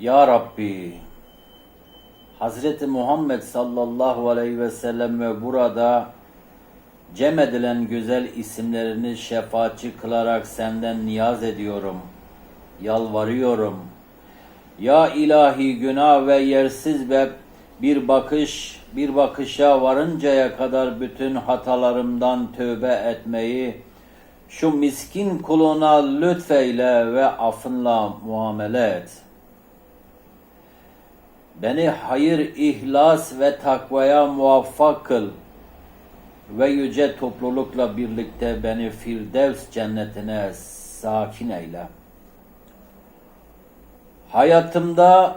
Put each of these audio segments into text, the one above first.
Ya Rabbi, Hazreti Muhammed sallallahu aleyhi ve sellem ve burada cem edilen güzel isimlerini şefaatçi kılarak senden niyaz ediyorum, yalvarıyorum. Ya ilahi günah ve yersiz ve bir bakış, bir bakışa varıncaya kadar bütün hatalarımdan tövbe etmeyi, şu miskin kuluna lütfeyle ve affınla muamele et. Beni hayır, ihlas ve takvaya muvaffak kıl ve yüce toplulukla birlikte beni Firdevs cennetine sakin eyle. Hayatımda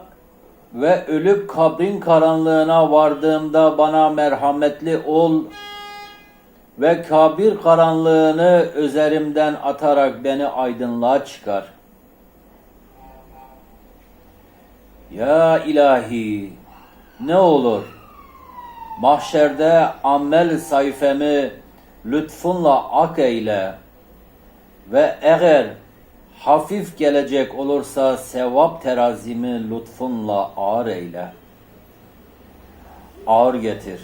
ve ölüp kabrin karanlığına vardığımda bana merhametli ol ve kabir karanlığını üzerimden atarak beni aydınlığa çıkar. Ya ilahi ne olur mahşerde amel sayfamı lütfunla ak eyle ve eğer hafif gelecek olursa sevap terazimi lütfunla ağır eyle. Ağır getir.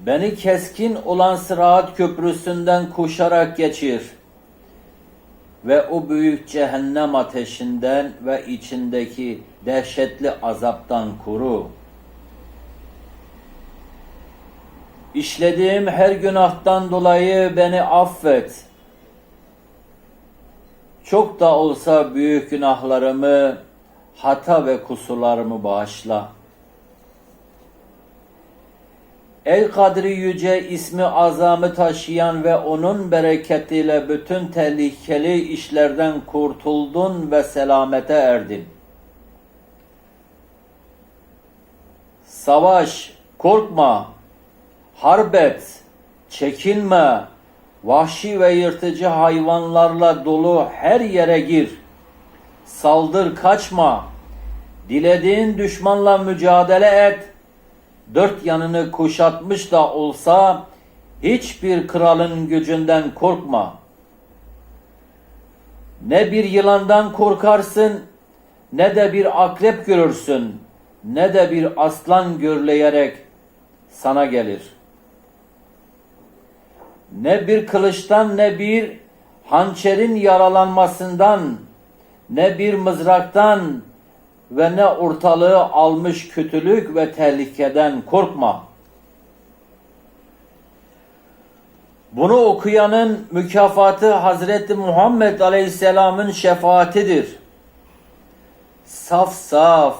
Beni keskin olan sıraat köprüsünden kuşarak geçir ve o büyük cehennem ateşinden ve içindeki dehşetli azaptan koru. İşlediğim her günahtan dolayı beni affet. Çok da olsa büyük günahlarımı, hata ve kusurlarımı bağışla. Ey Kadri Yüce ismi azamı taşıyan ve onun bereketiyle bütün tehlikeli işlerden kurtuldun ve selamete erdin. Savaş, korkma, harbet, çekinme, vahşi ve yırtıcı hayvanlarla dolu her yere gir. Saldır, kaçma. Dilediğin düşmanla mücadele et dört yanını kuşatmış da olsa hiçbir kralın gücünden korkma. Ne bir yılandan korkarsın ne de bir akrep görürsün ne de bir aslan görleyerek sana gelir. Ne bir kılıçtan ne bir hançerin yaralanmasından ne bir mızraktan ve ne ortalığı almış kötülük ve tehlikeden korkma. Bunu okuyanın mükafatı Hazreti Muhammed Aleyhisselam'ın şefaatidir. Saf saf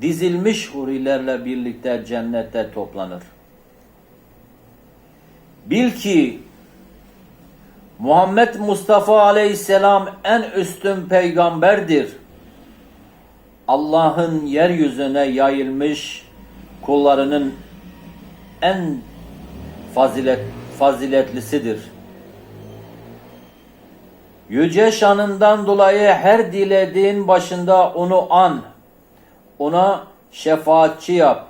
dizilmiş hurilerle birlikte cennette toplanır. Bil ki Muhammed Mustafa Aleyhisselam en üstün peygamberdir. Allah'ın yeryüzüne yayılmış kullarının en fazilet faziletlisidir. Yüce şanından dolayı her dilediğin başında onu an, ona şefaatçi yap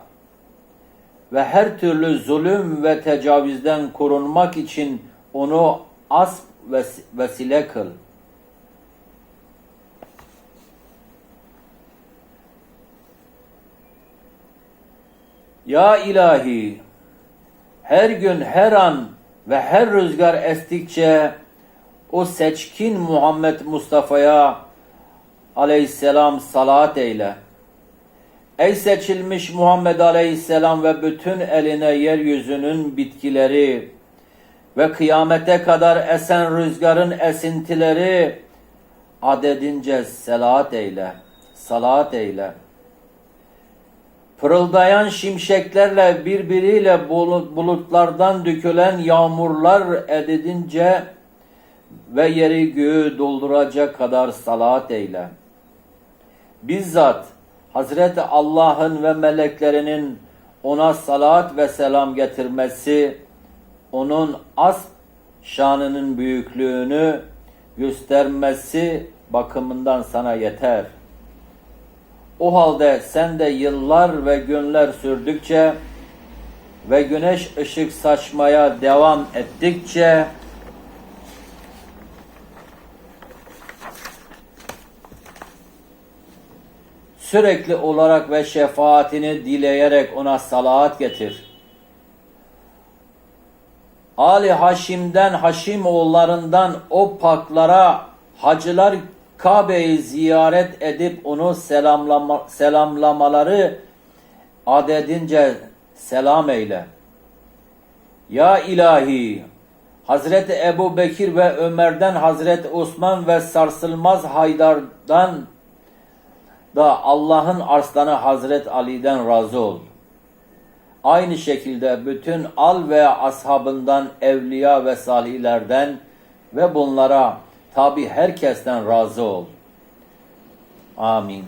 ve her türlü zulüm ve tecavüzden korunmak için onu as vesile kıl. Ya ilahi her gün her an ve her rüzgar estikçe o seçkin Muhammed Mustafa'ya aleyhisselam salat eyle. Ey seçilmiş Muhammed aleyhisselam ve bütün eline yeryüzünün bitkileri ve kıyamete kadar esen rüzgarın esintileri adedince salat eyle. Salat eyle pırıldayan şimşeklerle birbiriyle bulutlardan dökülen yağmurlar edince ve yeri göğü dolduracak kadar salat eyle. Bizzat Hazreti Allah'ın ve meleklerinin ona salat ve selam getirmesi, onun az şanının büyüklüğünü göstermesi bakımından sana yeter.'' O halde sen de yıllar ve günler sürdükçe ve güneş ışık saçmaya devam ettikçe sürekli olarak ve şefaatini dileyerek ona salat getir. Ali Haşim'den, Haşim oğullarından o paklara hacılar Kabe'yi ziyaret edip onu selamlama, selamlamaları adedince selam eyle. Ya ilahi Hazreti Ebu Bekir ve Ömer'den Hazreti Osman ve sarsılmaz Haydar'dan da Allah'ın arslanı Hazret Ali'den razı ol. Aynı şekilde bütün al ve ashabından, evliya ve salihlerden ve bunlara tabi herkesten razı ol. Amin.